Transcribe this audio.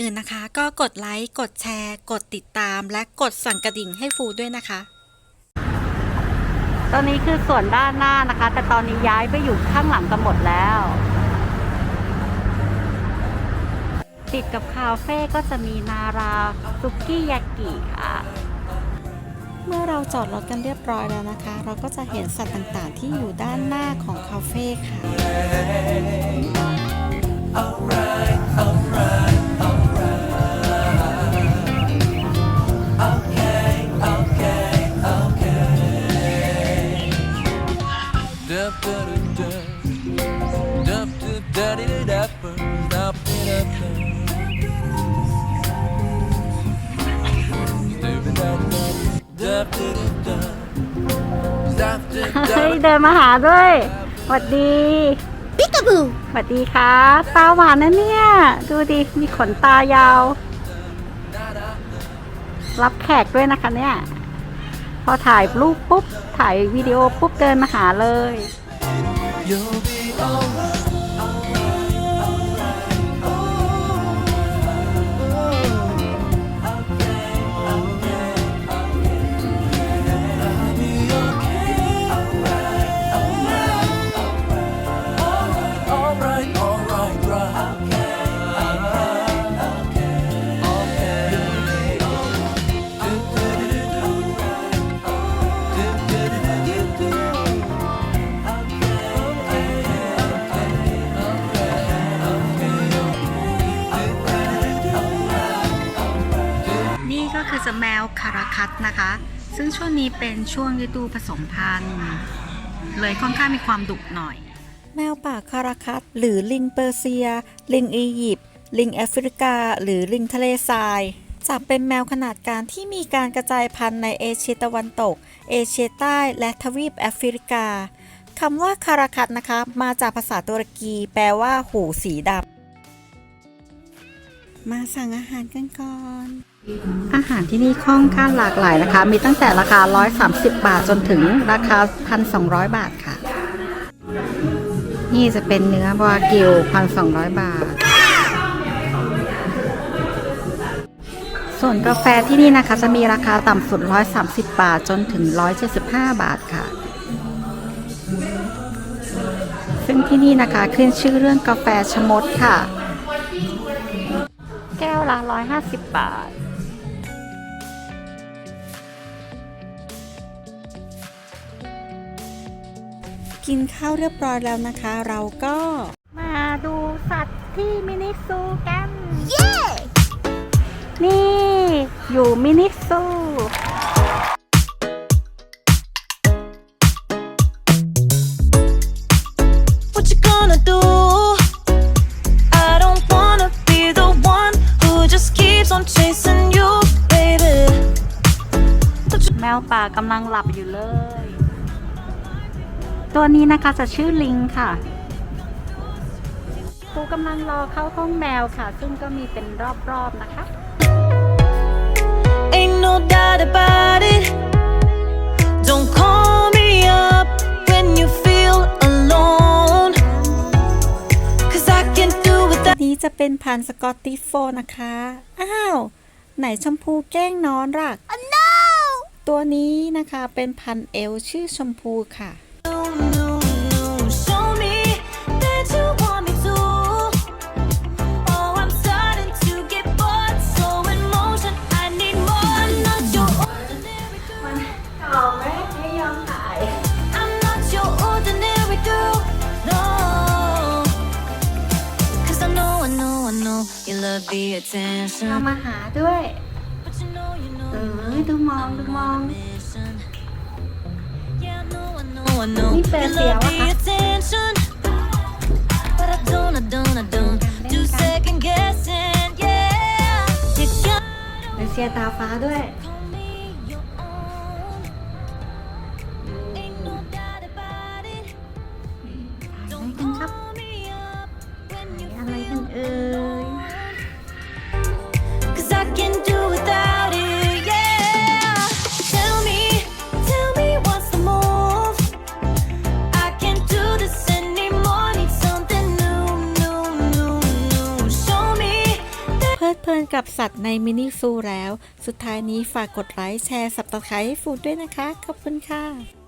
อื่นนะคะ ก็กดไลค์ กดแชร์ กดติดตาม และกดสั่นกระดิ่งให้ฟูด้วยนะคะ ตอนนี้คือส่วนด้านหน้านะคะ แต่ตอนนี้ย้ายไปอยู่ข้างหลังกันหมดแล้ว ติดกับคาเฟ่ก็จะมีนาราซุกี้ยากิค่ะเมื่อเราจอดรถกันเรียบร้อยแล้วนะคะ เราก็จะเห็นสัตว์ต่างๆ ที่อยู่ด้านหน้าของคาเฟ่ค่ะ เฮ้ย da เดินมาหาด้วยสวัสดีปิกาบูสวัสดีค่ะตาหวานนะเนี่ย ดูดิ มีขนตายาว รับแขกด้วยนะคะเนี่ย พอถ่ายรูปปุ๊บ ถ่ายวิดีโอปุ๊บเดินมาหาเลย You'll be alright. คาราคัตนะคะ ซึ่งช่วงนี้เป็นช่วงฤดูผสมพันธุ์ เลยค่อนข้างมีความดุหน่อย แมวป่าคาราคัตหรือลิงเปอร์เซีย ลิงอียิปต์ลิงแอฟริกา หรือลิงทะเลทรายจะเป็นแมวขนาดกลางที่มีการกระจายพันธุ์ในเอเชียตะวันตก เอเชียใต้และทวีปแอฟริกาคำว่าคาราคัตนะคะ มาจากภาษาตุรกี แปลว่า หูสีดำมาสั่งอาหารกันก่อน อาหารที่นี่ค่อนข้างหลากหลายนะคะ มีตั้งแต่ราคา 130 บาทจนถึงราคา 1,200 บาทค่ะ นี่จะเป็นเนื้อบากิว 1,200 บาท ส่วนกาแฟที่นี่นะคะจะมีราคาต่ำสุด 130 บาทจนถึง 175 บาทค่ะ ซึ่งที่นี่นะคะขึ้นชื่อเรื่องกาแฟชะมดค่ะ แก้วละ 150 บาท กินข้าวเรียบร้อยแล้วนะคะ เราก็มาดูสัตว์ที่มินิซูกัน เย้ นี่ อยู่มินิซู What you gonna do? I don't wanna be the one who just keeps on chasing you, baby. แมวป่ากำลังหลับอยู่เลย ตัวนี้นะคะจะชื่อลิงค่ะครูกำลังรอเข้าห้องแมวค่ะ ซึ่งก็มีเป็นรอบๆนะคะ Ain't no doubt about it. Don't call me up when you feel alone. Cause I can do without นี้จะเป็นพันธุ์สกอตติชโฟลด์นะคะ อ้าว ไหนชมพูแกล้งนอนรักตัวนี้นะคะเป็นพันธุ์เอลชื่อชมพูค่ะ เรา attention. มาหาด้วย But you know, you know. เออดูมองดูมอง mission. Yeah, I know, I know, I know. Ni You persia love apa, the Kak? attention. But I don't, I don't, I don't do second guessing. Yeah, you got เป็นเสียตาฟ้าด้วยินกับสัตว์ในมินิซูแล้ว สุดท้ายนี้ฝากกดไลค์แชร์สับตะไคร้ให้ฟูดด้วยนะคะ ขอบคุณค่ะ